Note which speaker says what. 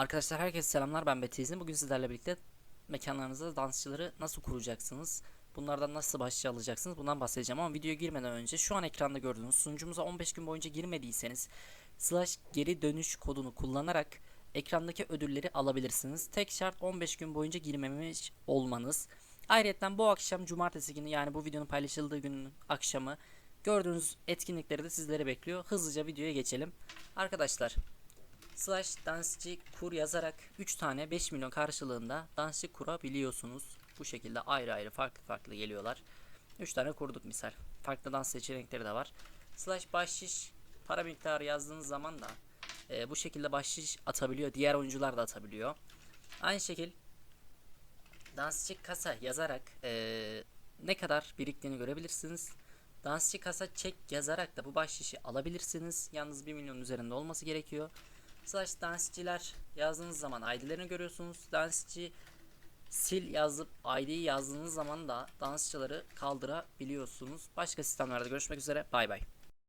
Speaker 1: Arkadaşlar herkese selamlar ben Betiz'im. Bugün sizlerle birlikte mekanlarınızda dansçıları nasıl kuracaksınız? Bunlardan nasıl başlığa alacaksınız? Bundan bahsedeceğim ama videoya girmeden önce şu an ekranda gördüğünüz sunucumuza 15 gün boyunca girmediyseniz slash geri dönüş kodunu kullanarak ekrandaki ödülleri alabilirsiniz. Tek şart 15 gün boyunca girmemiş olmanız. Ayrıca bu akşam cumartesi günü yani bu videonun paylaşıldığı günün akşamı gördüğünüz etkinlikleri de sizlere bekliyor. Hızlıca videoya geçelim. Arkadaşlar slash dansçı kur yazarak 3 tane 5 milyon karşılığında dansçı kurabiliyorsunuz. Bu şekilde ayrı ayrı farklı farklı geliyorlar. 3 tane kurduk misal. Farklı dans seçenekleri de var. Slash bahşiş para miktarı yazdığınız zaman da e, bu şekilde bahşiş atabiliyor. Diğer oyuncular da atabiliyor. Aynı şekil dansçı kasa yazarak e, ne kadar biriktiğini görebilirsiniz. Dansçı kasa çek yazarak da bu bahşişi alabilirsiniz. Yalnız 1 milyon üzerinde olması gerekiyor. Slash dansçiler yazdığınız zaman ID'lerini görüyorsunuz. Dansçı sil yazıp ID'yi yazdığınız zaman da dansçıları kaldırabiliyorsunuz. Başka sistemlerde görüşmek üzere. Bay bay.